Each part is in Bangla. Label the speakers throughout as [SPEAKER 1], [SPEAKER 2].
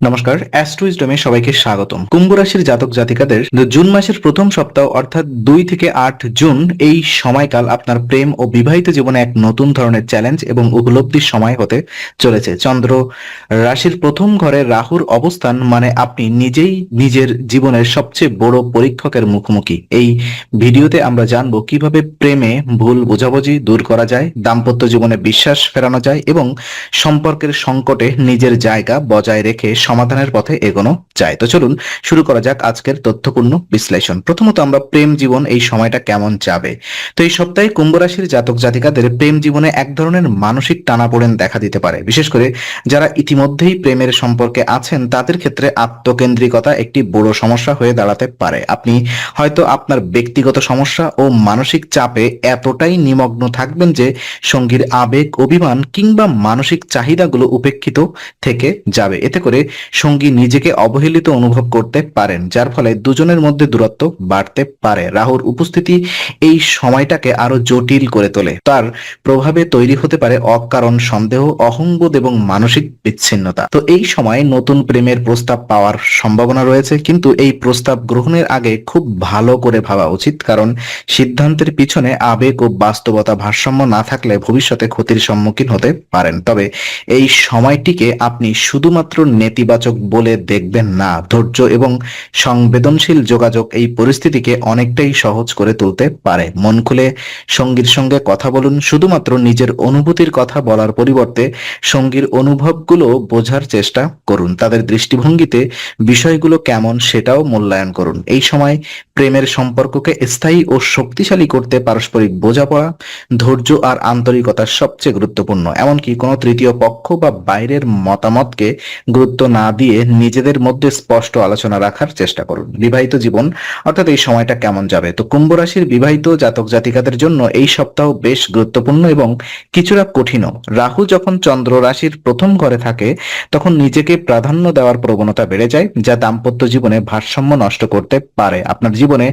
[SPEAKER 1] নমস্কার, অ্যাস্ট্রোইজডমে সবাইকে স্বাগতম। কুম্ভ রাশির জাতক জাতিকাদের জুন মাসের প্রথম সপ্তাহ অর্থাৎ দুই থেকে আট জুন, এই সময়কাল আপনার প্রেম ও বিবাহিত জীবনে এক নতুন ধরনের চ্যালেঞ্জ এবং উপলব্ধির সময় হতে চলেছে। চন্দ্র রাশির প্রথম ঘরে রাহুর অবস্থান মানে আপনি নিজেই নিজের জীবনের সবচেয়ে বড় পরীক্ষকের মুখোমুখি। এই ভিডিওতে আমরা জানব কীভাবে প্রেমে ভুল বোঝাবুঝি দূর করা যায়, দাম্পত্য জীবনে বিশ্বাস ফেরানো যায় এবং সম্পর্কের সংকটে নিজের জায়গা বজায় রেখে সমাধানের পথে এগোনো যায়। তো চলুন শুরু করা যাক আজকের তথ্যপূর্ণ বিশ্লেষণ। প্রথমত আমরা প্রেম জীবন এই সময়টা কেমন যাবে? তো এই সপ্তাহে কুম্ভ রাশির জাতক জাতিকাদের প্রেম জীবনে এক ধরনের মানসিক টানাপোড়েন দেখা দিতে পারে। বিশেষ করে যারা ইতিমধ্যেই প্রেমের সম্পর্কে আছেন, তাদের ক্ষেত্রে আত্মকেন্দ্রিকতা একটি বড় সমস্যা হয়ে দাঁড়াতে পারে। আপনি হয়তো আপনার ব্যক্তিগত সমস্যা ও মানসিক চাপে এতটাই নিমগ্ন থাকবেন যে সঙ্গীর আবেগ, অভিমান কিংবা মানসিক চাহিদাগুলো উপেক্ষিত থেকে যাবে। এতে করে সঙ্গী নিজেকে অবহেলিত অনুভব করতে পারেন, যার ফলে দুজনের মধ্যে দূরত্ব বাড়তে পারে। রাহুর উপস্থিতি এই সময়টাকে আরও জটিল করে তোলে। তার প্রভাবে তৈরি হতে পারে অকারণ সন্দেহ, অহংবোধ এবং মানসিক বিচ্ছিন্নতা। তো এই সময় নতুন প্রেমের প্রস্তাব পাওয়ার সম্ভাবনা রয়েছে, কিন্তু এই প্রস্তাব গ্রহণের আগে খুব ভালো করে ভাবা উচিত, কারণ সিদ্ধান্তের পিছনে আবেগ ও বাস্তবতা ভারসাম্য না থাকলে ভবিষ্যতে ক্ষতির সম্মুখীন হতে পারেন। তবে এই সময়টিকে আপনি শুধুমাত্র নেতিবাচক বলে দেখবেন না। ধৈর্য এবং সংবেদনশীল যোগাযোগ এই পরিস্থিতিকে অনেকটাই সহজ করে তুলতে পারে। মন খুলে সঙ্গীর সঙ্গে কথা বলুন। শুধুমাত্র নিজের অনুভূতির কথা বলার পরিবর্তে সঙ্গীর অনুভবগুলো বোঝার চেষ্টা করুন। তাদের দৃষ্টিভঙ্গিতে বিষয়গুলো কেমন সেটাও মূল্যায়ন করুন। এই সময় প্রেমের সম্পর্ককে স্থায়ী ও শক্তিশালী করতে পারস্পরিক বোঝাপড়া, ধৈর্য আর আন্তরিকতা সবচেয়ে গুরুত্বপূর্ণ। এমনকি কোনো তৃতীয় পক্ষ বা বাইরের মতামতকে গুরুত্ব না দিয়ে নিজেদের মধ্যে স্পষ্ট আলোচনা রাখার চেষ্টা করুন। বিবাহিত জীবন, অর্থাৎ এই সময়টা কেমন যাবে? তো কুম্ভ রাশির বিবাহিত জাতক জাতিকাদের জন্য এই সপ্তাহ বেশ গুরুত্বপূর্ণ এবং কিছুটা কঠিনও। রাহু যখন চন্দ্র রাশির প্রথম ঘরে থাকে, তখন নিজেকে প্রাধান্য দেওয়ার প্রবণতা বেড়ে যায়, যা দাম্পত্য জীবনে ভারসাম্য নষ্ট করতে পারে। আপনার জীবনে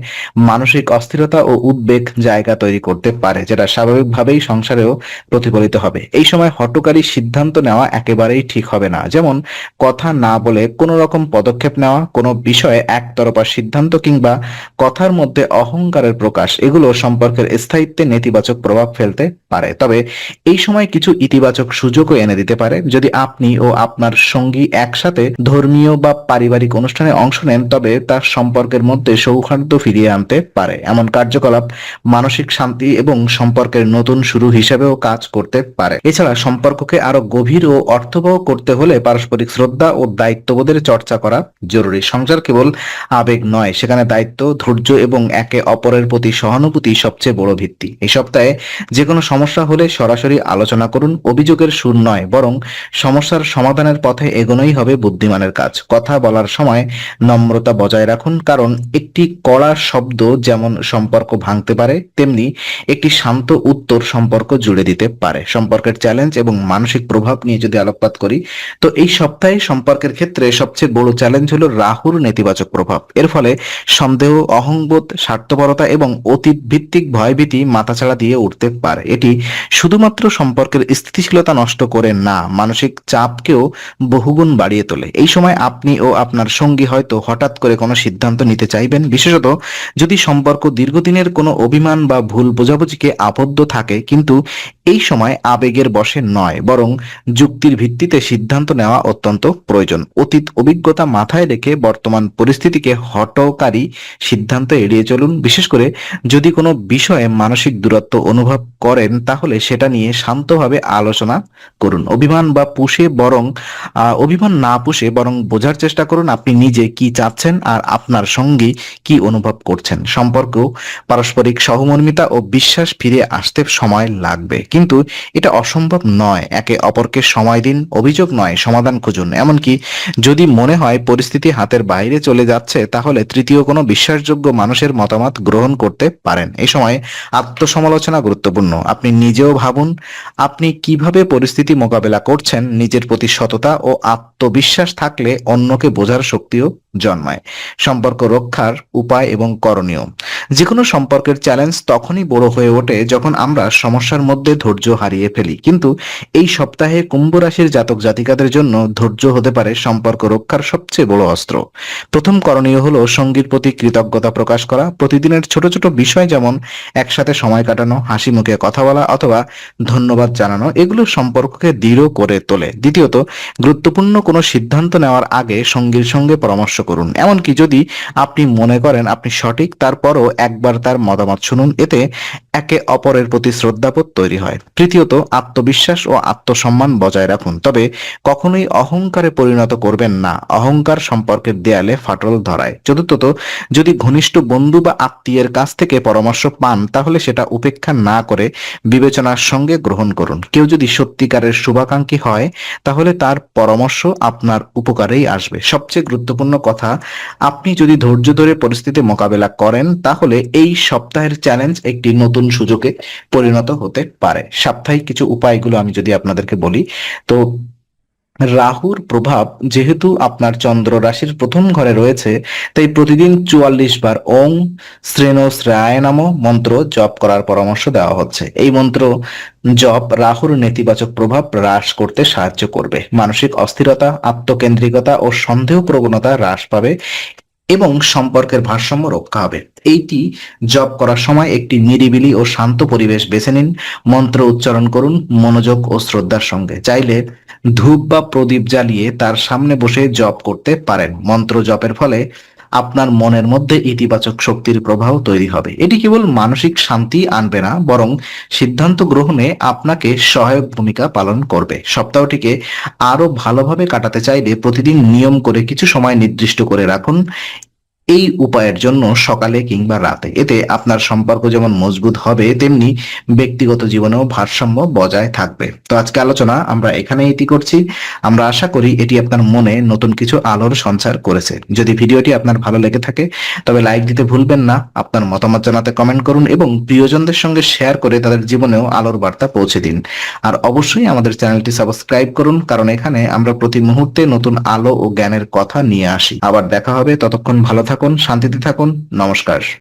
[SPEAKER 1] মানসিক অস্থিরতা ও উদ্বেগ জায়গা তৈরি করতে পারে, যেটা স্বাভাবিকভাবেই সংসারেও প্রতিফলিত হবে। এই সময় হটকারী সিদ্ধান্ত নেওয়া একেবারেই ঠিক হবে না। যেমন, কথা না বলে কোনো রকম পদক্ষেপ নেওয়া, কোনো বিষয়ে একতরফা সিদ্ধান্ত কিংবা কথার মধ্যে অহংকারের প্রকাশ, এগুলো সম্পর্কের স্থায়িত্বে নেতিবাচক প্রভাব ফেলতে পারে। তবে এই সময় কিছু ইতিবাচক সুযোগও এনে দিতে পারে। যদি আপনি ও আপনার সঙ্গী একসাথে ধর্মীয় বা পারিবারিক অনুষ্ঠানে অংশ নেন, তবে তার সম্পর্কের মধ্যে সৌহার্দ্য ফিরিয়ে আনতে পারে। এমন কার্যকলাপ মানসিক শান্তি এবং সম্পর্কের নতুন শুরু হিসেবেও কাজ করতে পারে। এছাড়া সম্পর্ককে আরও গভীর ও অর্থবহ করতে হলে পারস্পরিক শ্রদ্ধা ও দায়িত্ববোধের চর্চা করা জরুরি। সংসার কেবল আবেগ নয়, সেখানে দায়িত্ব, ধৈর্য এবং একে অপরের প্রতি সহানুভূতি সবচেয়ে বড় ভিত্তি। এই সপ্তাহে যে কোনো সমস্যা হলে সরাসরি আলোচনা করুন। অভিযোগের সুর নয়, বরং সমস্যার সমাধানের পথে এগোনোই হবে বুদ্ধিমানের কাজ। কথা বলার সময় নম্রতা বজায় রাখুন, কারণ একটি কড়া শব্দ যেমন সম্পর্ক ভাঙতে পারে, তেমনি একটি শান্ত উত্তর সম্পর্ক জুড়ে দিতে পারে। সম্পর্কের চ্যালেঞ্জ এবং মানসিক প্রভাব নিয়ে যদি আলোকপাত করি, তো এই সপ্তাহে সম্পর্কের ক্ষেত্রে সবচেয়ে বড় চ্যালেঞ্জ হলো রাহুর নেতিবাচক প্রভাব। এর ফলে সন্দেহ, অহংবোধ, স্বার্থপরতা এবং অতীত ভিত্তিক ভয়ভীতি মাথাছাড়া দিয়ে উঠতে পারে। এটি শুধুমাত্র সম্পর্কের স্থিতিশীলতা নষ্ট করে না, মানসিক চাপকেও বহুগুণ বাড়িয়ে তোলে। এই সময় আপনি ও আপনার সঙ্গী হয়তো হঠাৎ করে কোনো সিদ্ধান্ত নিতে চাইবেন। বিশেষত যদি সম্পর্ক দীর্ঘদিনের কোনো অভিমান বা ভুল বোঝাবুঝিকে আবদ্ধ থাকে, কিন্তু এই সময় আবেগের বশে নয়, বরং যুক্তির ভিত্তিতে সিদ্ধান্ত নেওয়া অত্যন্ত প্রয়োজন। অতীত অভিজ্ঞতা মাথায় রেখে বর্তমান পরিস্থিতিকে হটকারী সিদ্ধান্ত এড়িয়ে চলুন। বিশেষ করে যদি কোনো বিষয়ে মানসিক দূরত্ব অনুভব করেন, তাহলে সেটা নিয়ে শান্তভাবে আলোচনা করুন। অভিমান বা পুষে বরং অভিমান না পুষে বরং বোঝার চেষ্টা করুন আপনি নিজে কি চাচ্ছেন আর আপনার সঙ্গী কি অনুভব করছেন। সম্পর্ক, পারস্পরিক সহমর্মিতা ও বিশ্বাস ফিরে আসতে সময় লাগবে। কিন্তু এটা অসম্ভব নয়। একে অপরকে সময় দিন, অভিযোগ নয়, সমাধান খুঁজুন। এমনকি যদি মনে হয় পরিস্থিতি হাতের বাইরে চলে যাচ্ছে, তাহলে তৃতীয় কোনো বিশ্বাসযোগ্য মানুষের মতামত গ্রহণ করতে পারেন। এই সময় আত্মসমালোচনা গুরুত্বপূর্ণ। আপনি নিজেও ভাবুন, আপনি কীভাবে পরিস্থিতি মোকাবেলা করছেন, নিজের প্রতি সততা ও আত্মবিশ্বাস থাকলে অন্যকে বোঝার শক্তিও জন্মায়। সম্পর্ক রক্ষার উপায় এবং করণীয়। যে কোনো সম্পর্কের চ্যালেঞ্জ তখনই বড় হয়ে ওঠে যখন আমরা সমস্যার মধ্যে ধৈর্য হারিয়ে ফেলি। কিন্তু এই সপ্তাহে কুম্ভ রাশির জাতক জাতিকাদের জন্য ধৈর্য হতে পারে সম্পর্ক রক্ষার সবচেয়ে বড় অস্ত্র। প্রথম করণীয় হলো সঙ্গীর প্রতি কৃতজ্ঞতা প্রকাশ করা। প্রতিদিনের ছোট ছোট বিষয় যেমন একসাথে সময় কাটানো, হাসি মুখে কথা বলা অথবা ধন্যবাদ জানানো, এগুলো সম্পর্ককে দৃঢ় করে তোলে। দ্বিতীয়ত, গুরুত্বপূর্ণ কোনো সিদ্ধান্ত নেওয়ার আগে সঙ্গীর সঙ্গে পরামর্শ করুন। এমনকি যদি আপনি মনে করেন আপনি সঠিক, তারপরও একবার তার মতামত শুনুন। এতে একে অপরের প্রতি শ্রদ্ধাবোধ তৈরি হয়। তৃতীয়ত, আত্মবিশ্বাস ও আত্মসম্মান বজায় রাখুন। তবে কখনোই অহংকারে পরিণত করবেন না। অহংকার সম্পর্কের দেয়ালে ফাটল ধরায়। চতুর্থত, যদি ঘনিষ্ঠ বন্ধু বা আত্মীয়ের কাছ থেকে পরামর্শ পান, তাহলে সেটা উপেক্ষা না করে বিবেচনার সঙ্গে গ্রহণ করুন। কেউ যদি সত্যিকারের শুভাকাঙ্ক্ষী হয়, তাহলে তার পরামর্শ আপনার উপকারেই আসবে। সবচেয়ে গুরুত্বপূর্ণ কথা, আপনি যদি ধৈর্য ধরে পরিস্থিতি মোকাবেলা করেন, তাহলে এই সপ্তাহের চ্যালেঞ্জ একটি নতুন সুযোগে পরিণত হতে পারে। সাপ্তাহিক কিছু উপায়গুলো আমি যদি আপনাদেরকে বলি, তো রাহুর প্রভাব যেহেতু আপনার চন্দ্র রাশির প্রথম ঘরে রয়েছে, তাই প্রতিদিন চুয়াল্লিশ বার ওং, শ্রেণ শ্রেয়ায় নাম মন্ত্র জপ করার পরামর্শ দেওয়া হচ্ছে। এই মন্ত্র জপ রাহুর নেতিবাচক প্রভাব হ্রাস করতে সাহায্য করবে। মানসিক অস্থিরতা, আত্মকেন্দ্রিকতা ও সন্দেহ প্রবণতা হ্রাস পাবে। এবং সম্পর্কের ভারসাম্য রক্ষা হবে। এইটি জপ করার সময় একটি নিরিবিলি ও শান্ত পরিবেশ বেছে নিন। মন্ত্র উচ্চারণ করুন, মনোযোগ ও শ্রদ্ধার সঙ্গে। চাইলে ধূপ বা প্রদীপ জ্বালিয়ে তার সামনে বসে জপ করতে পারেন। মন্ত্র জপের ফলে আপনার মনের মধ্যে ইতিবাচক শক্তির প্রভাব তৈরি হবে। এটি কেবল মানসিক শান্তি আনবে না, বরং সিদ্ধান্ত গ্রহণে আপনাকে সহায়ক ভূমিকা পালন করবে। সপ্তাহটিকে আরও ভালোভাবে কাটাতে চাইলে প্রতিদিন নিয়ম করে কিছু সময় নির্দিষ্ট করে রাখুন। এই উপায়ের জন্য সকালে কিংবা রাতে। এতে আপনার সম্পর্ক যেমন মজবুত হবে, তেমনি ব্যক্তিগত জীবনেও ভারসাম্য বজায় থাকবে। তো আজকে আলোচনা আমরা এখানে এটি করছি। আমরা আশা করি এটি আপনার মনে নতুন কিছু আলোর সঞ্চার করেছে। যদি ভিডিওটি আপনার ভালো লেগে থাকে, তবে লাইক দিতে ভুলবেন না, আপনার মতামত জানাতে কমেন্ট করুন এবং প্রিয়জনদের সঙ্গে শেয়ার করে তাদের জীবনেও আলোর বার্তা পৌঁছে দিন। আর অবশ্যই আমাদের চ্যানেলটি সাবস্ক্রাইব করুন, কারণ এখানে আমরা প্রতি মুহূর্তে নতুন আলো ও জ্ঞানের কথা নিয়ে আসি। আবার দেখা হবে, ততক্ষণ ভালো থাকুন শান্তিতে থাকুন নমস্কার।